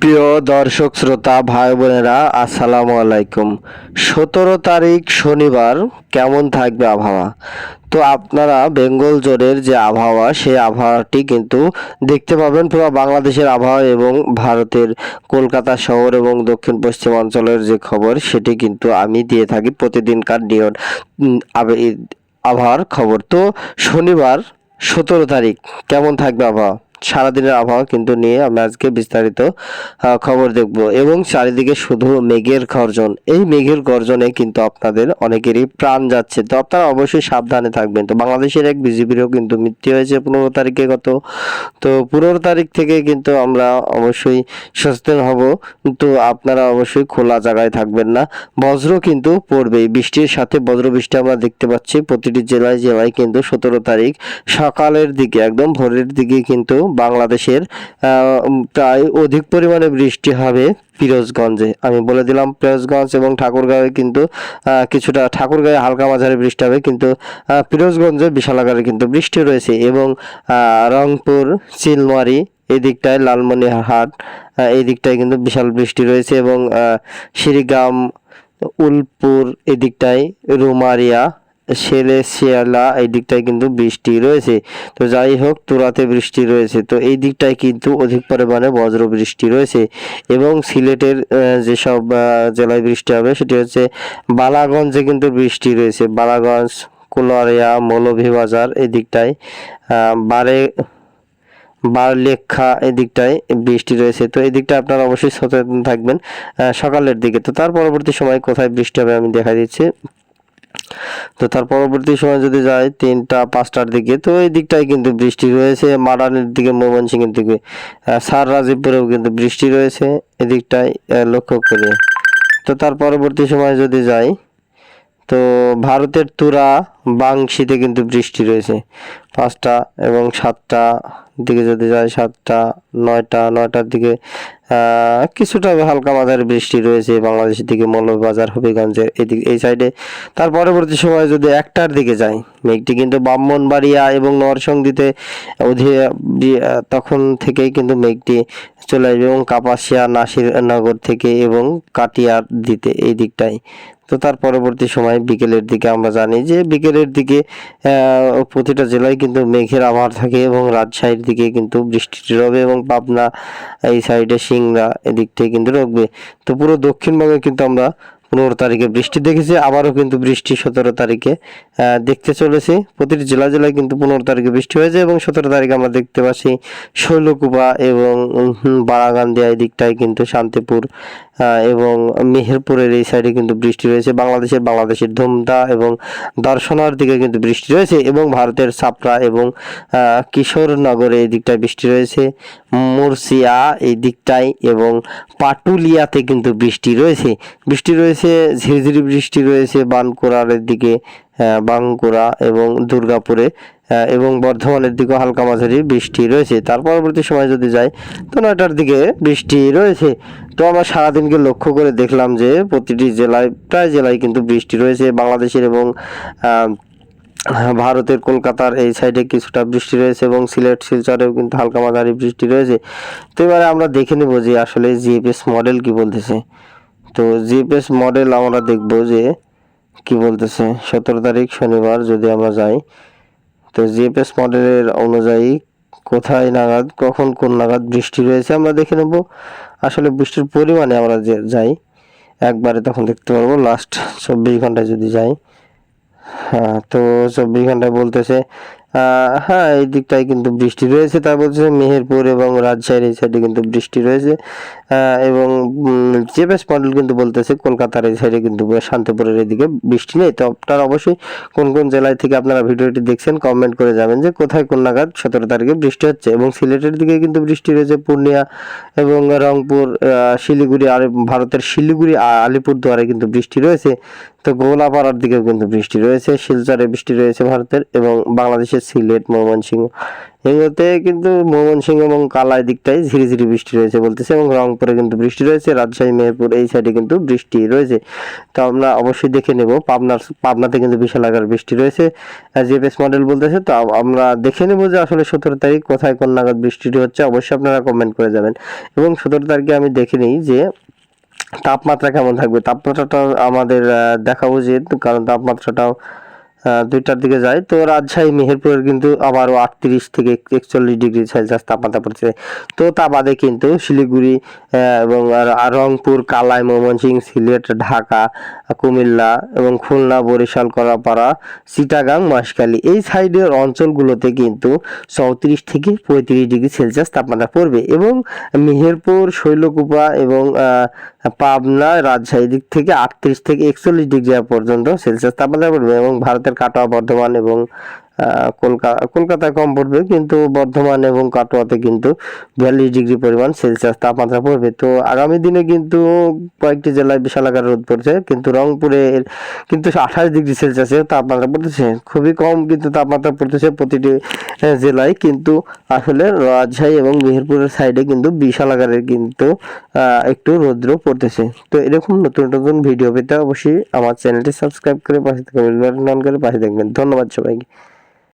প্রিয় দর্শক, শ্রোতা ভাই বোনেরা আসসালামু আলাইকুম। সতেরো তারিখ শনিবার, কেমন থাকবে আবহাওয়া? তো আপনারা বেঙ্গল জোরের যে আবহাওয়া, সেই আবহাওয়াটি কিন্তু দেখতে পাবেন পুরো বাংলাদেশের আবহাওয়া এবং ভারতের কলকাতা শহর এবং দক্ষিণ পশ্চিম অঞ্চলের যে খবর, সেটি কিন্তু আমি দিয়ে থাকি প্রতিদিনকার আবে- আবহাওয়ার খবর। তো শনিবার, সতেরো তারিখ, কেমন থাকবে আবহাওয়া? সারাদিনের আবহাওয়া কিন্তু নিয়ে আমরা আজকে বিস্তারিত খবর দেখব। এবং চারিদিকে শুধু মেঘের গর্জন। এই মেঘের গর্জনে কিন্তু আপনাদের অনেকেরই প্রাণ যাচ্ছে। তো আপনারা অবশ্যই সাবধানে থাকবেন। তো বাংলাদেশের এক বিজিবিরও কিন্তু মৃত্যু হয়েছে পনেরো তারিখে গত। তো পনেরো তারিখ থেকে কিন্তু আমরা অবশ্যই সচেতন হব। তো আপনারা অবশ্যই খোলা জায়গায় থাকবেন না। বজ্র কিন্তু পড়বেই। বৃষ্টির সাথে বজ্র বৃষ্টি আমরা দেখতে পাচ্ছি। প্রতিটি জেলায় জেলায় কিন্তু সতেরো তারিখ সকালের দিকে, একদম ভোরের দিকে কিন্তু বাংলাদেশের প্রায় অধিক পরিমাণে বৃষ্টি হবে পিরোজগঞ্জে। আমি বলে দিলাম পিরোজগঞ্জ এবং ঠাকুরগাঁয়ে কিন্তু কিছুটা ঠাকুরগাঁয়ে হালকা মাঝারি বৃষ্টি হবে কিন্তু পিরোজগঞ্জে বিশাল আকারে কিন্তু বৃষ্টি রয়েছে এবং রংপুর চিলমারি এই দিকটায় লালমনিরহাট এই দিকটায় কিন্তু বিশাল বৃষ্টি রয়েছে এবং শিরিগ্রাম উলপুর এদিকটায়, রুমারিয়া শেলে, শিয়ালা, এই দিকটায় কিন্তু বৃষ্টি রয়েছে। তো যাই হোক, তুরাতে বৃষ্টি রয়েছে। তো এই দিকটায় কিন্তু অধিক পরিমাণে বজ্র বৃষ্টি রয়েছে এবং সিলেটের যেসব জেলায় বৃষ্টি হবে, সেটি হচ্ছে বালাগঞ্জে কিন্তু বৃষ্টি রয়েছে। বালাগঞ্জ, কুলারিয়া, মৌলভীবাজার এই দিকটায় বারে, বারলেখা এই দিকটায় বৃষ্টি রয়েছে। তো এই দিকটা আপনারা অবশ্যই সচেতন থাকবেন সকালের দিকে। তো তার পরবর্তী সময় কোথায় বৃষ্টি হবে আমি দেখা দিচ্ছি। তো তার পরবর্তী সময় যদি যাই তিনটা, পাঁচটার দিকে, তো এই দিকটায় কিন্তু বৃষ্টি রয়েছে, মারানের দিকে, ময়মনসিংহের দিকে। সার রাজীবপুরেও কিন্তু বৃষ্টি রয়েছে এদিকটায় লক্ষ্য করে। তো তার পরবর্তী সময় যদি যাই, তো ভারতের তুরা, বাংশিতে কিন্তু বৃষ্টি রয়েছে। পাঁচটা এবং সাতটা দিকে যদি যায়, সাতটা, নয়টা, নয়টার দিকে কিছুটা হালকা মাঝারি বৃষ্টি রয়েছে বাংলাদেশের দিকে, মৌলভীবাজার, হবিগঞ্জের এদিকে, এই সাইডে তার পরবর্তী সময় যদি একটার দিকে যায় মেঘটি কিন্তু ব্রাহ্মণবাড়িয়া এবং নরসংদীতে তখন থেকেই কিন্তু মেঘটি চলে আসবে এবং কাপাসিয়া নাসিরনগর থেকে এবং কাটিয়ার দিতে, এই দিকটাই। তো তার পরবর্তী সময় বিকেলের দিকে আমরা জানি যে বিকেলের দিকে প্রতিটা জেলায় কিন্তু মেঘের আবহাওয়া থাকে এবং রাজশাহীর দিকে কিন্তু বৃষ্টি রবে এবং পাবনা এই সাইডে সিংড়া থেকে কিন্তু রকবে তো পুরো দক্ষিণবঙ্গে কিন্তু আমরা পনেরো তারিখে বৃষ্টি দেখেছি, আবারও কিন্তু বৃষ্টি সতেরো তারিখে দেখতে চলেছি। প্রতিটি জেলা জেলায় কিন্তু পনেরো তারিখে বৃষ্টি হয়েছে এবং সতেরো তারিখে আমরা দেখতে পাচ্ছি শৈলকুপা এবং বারাগান্দিয়া এই দিকটায় কিন্তু শান্তিপুর এবং মেহেরপুরের এই সাইডে কিন্তু বৃষ্টি রয়েছে। বাংলাদেশের বাংলাদেশের ধুমদা এবং দর্শনার দিকে কিন্তু বৃষ্টি রয়েছে এবং ভারতের সাপড়া এবং কিশোরনগরে এই দিকটায় বৃষ্টি রয়েছে। মুরসিয়া এই দিকটায় এবং পাটুলিয়াতে কিন্তু বৃষ্টি রয়েছে। বৃষ্টি রয়েছে, ঝিরিঝিরি বৃষ্টি রয়েছে বানকুড়ারের দিকে বাঙ্কুড়া এবং দুর্গাপুরে। এবং বর্ধমানের দিকেও হালকা মাঝারি বৃষ্টি রয়েছে। তার পরবর্তী সময় যদি যাই, তো নয়টার দিকে বৃষ্টি রয়েছে। তো আমরা সারাদিনকে লক্ষ্য করে দেখলাম যে প্রতিটি জেলায়, প্রায় জেলায় কিন্তু বৃষ্টি রয়েছে। বাংলাদেশের এবং ভারতের কলকাতার এই সাইডে কিছুটা বৃষ্টি রয়েছে এবং সিলেট, শিলচরেও কিন্তু হালকা মাঝারি বৃষ্টি রয়েছে। তো এবারে আমরা দেখে নেব যে আসলে জিএপিএস মডেল কি বলতেছে। তো জিপিএস মডেল আমরা দেখব যে কি বলতেছে। সতেরো তারিখ শনিবার যদি আমরা যাই তো জিপিএস মডেলের অনুযায়ী কোথায় নাগাদ, কখন কোন নাগাদ বৃষ্টি রয়েছে আমরা দেখে নেব। আসলে বৃষ্টির পরিমাণে আমরা যে যাই, একবারে তখন দেখতে পারব লাস্ট চব্বিশ ঘন্টায় যদি যাই। হ্যাঁ তো চব্বিশ ঘন্টায় বলতেছে হ্যাঁ এই দিকটায় কিন্তু বৃষ্টি রয়েছে। তার বলছে মেহেরপুর এবং রাজশাহীর এই সাইডে কিন্তু বৃষ্টি রয়েছে। এবং জেবেস মডেল কিন্তু বলতেছে, কলকাতার এই সাইডে কিন্তু শান্তিপুরের এদিকে বৃষ্টি নেই। তো আপনারা অবশ্যই কোন কোন জেলায় থেকে আপনারা ভিডিওটি দেখছেন কমেন্ট করে যাবেন যে কোথায় কোন নাগাদ সতেরো তারিখে বৃষ্টি হচ্ছে। এবং সিলেটের দিকে কিন্তু বৃষ্টি রয়েছে। পূর্ণিয়া এবং রংপুর শিলিগুড়ি আর ভারতের শিলিগুড়ি আলিপুরদুয়ারে কিন্তু বৃষ্টি রয়েছে। তো গোলাপাড়ার দিকেও কিন্তু বৃষ্টি রয়েছে, শিলচরে বৃষ্টি রয়েছে ভারতের এবং বাংলাদেশের সিলেট, ময়মনসিংহ। এগুলোতে কিন্তু ময়মনসিংহ এবং কালাই দিকটাই ঝিরি ঝিরি বৃষ্টি রয়েছে বলতেছে এবং রংপুরে কিন্তু বৃষ্টি রয়েছে, রাজশাহী, মেহেরপুর এই সাইডে কিন্তু বৃষ্টি রয়েছে। তো আমরা অবশ্যই দেখে নেব, পাবনার, পাবনাতে কিন্তু বিশাল আকার বৃষ্টি রয়েছে। জিপিএস মডেল বলতেছে, তো আমরা দেখে নেব যে আসলে সতেরো তারিখ কোথায় কোন নাগাদ বৃষ্টিটি হচ্ছে, অবশ্যই আপনারা কমেন্ট করে যাবেন। এবং সতেরো তারিখে আমি দেখে নিই যে তাপমাত্রা কেমন থাকবে? তাপমাত্রাটা আমাদের দেখা উচিত কারণ তাপমাত্রাটাও দুইটার দিকে যায়। তো রাজশাহী মেহেরপুরের কিন্তু আবারও আটত্রিশ থেকে একচল্লিশ ডিগ্রি সেলসিয়াস তাপমাত্রা পড়ছে। তো তা বাদে কিন্তু শিলিগুড়ি এবং রংপুর, কালাই ময়মনসিংহ সিলেট, ঢাকা, কুমিল্লা এবং খুলনা, বরিশাল করাপাড়া চিটাগাং, মহেশখালী এই সাইডের অঞ্চলগুলোতে কিন্তু চৌত্রিশ থেকে পঁয়ত্রিশ ডিগ্রি সেলসিয়াস তাপমাত্রা পড়বে এবং মেহেরপুর, শৈলকুপা এবং পাবনা, রাজশাহী দিক থেকে আটত্রিশ থেকে একচল্লিশ ডিগ্রি পর্যন্ত সেলসিয়াস তাপমাত্রা পড়বে এবং ভারতের কাটোয়া বর্ধমান এবং কলকাতা কলকাতায় কম পড়বে, কিন্তু বর্ধমান এবং কাটোয়াতে কিন্তু বিয়াল্লিশ ডিগ্রি পরিমাণ সেলসিয়াস তাপমাত্রা পড়বে। তো আগামী দিনে কিন্তু কয়েকটি জেলায় বিশাল আকার রোদ পড়ছে, কিন্তু রংপুরে কিন্তু আঠাশ ডিগ্রি সেলসিয়াসের তাপমাত্রা পড়তেছে। খুবই কম কিন্তু তাপমাত্রা পড়তেছে প্রতিটি জেলায়, কিন্তু আসলে রাজশাহী এবং মেহেরপুরের সাইডে কিন্তু বিশাল আকারের কিন্তু একটু রৌদ্র পড়তেছে। তো এরকম নতুন নতুন ভিডিও পেতে অবশ্যই আমার চ্যানেলটি সাবস্ক্রাইব করে পাশে থাকবেন করে পাশে দেখবেন ধন্যবাদ সবাইকে।